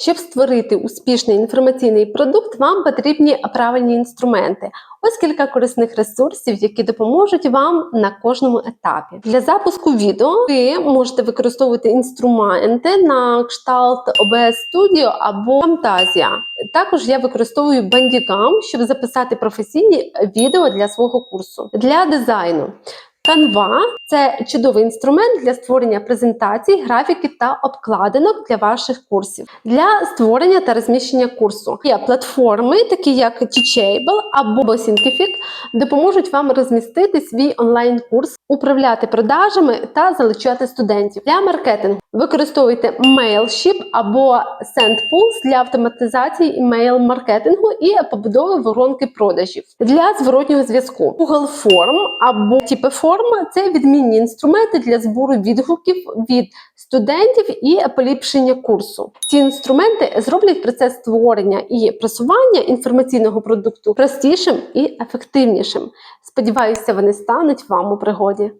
Щоб створити успішний інформаційний продукт, вам потрібні правильні інструменти. Ось кілька корисних ресурсів, які допоможуть вам на кожному етапі. Для запуску відео ви можете використовувати інструменти на кшталт OBS Studio або Camtasia. Також я використовую Bandicam, щоб записати професійні відео для свого курсу. Для дизайну Canva – це чудовий інструмент для створення презентацій, графіки та обкладинок для ваших курсів. Для створення та розміщення курсу є платформи, такі як Teachable або Thinkific, допоможуть вам розмістити свій онлайн-курс, управляти продажами та залучати студентів. Для маркетингу використовуйте Mailship або SendPulse для автоматизації імейл-маркетингу і побудови воронки продажів. Для зворотнього зв'язку Google Form або Typeform – це відмінні інструменти для збору відгуків від студентів і поліпшення курсу. Ці інструменти зроблять процес створення і просування інформаційного продукту простішим і ефективнішим. Сподіваюся, вони стануть вам у пригоді.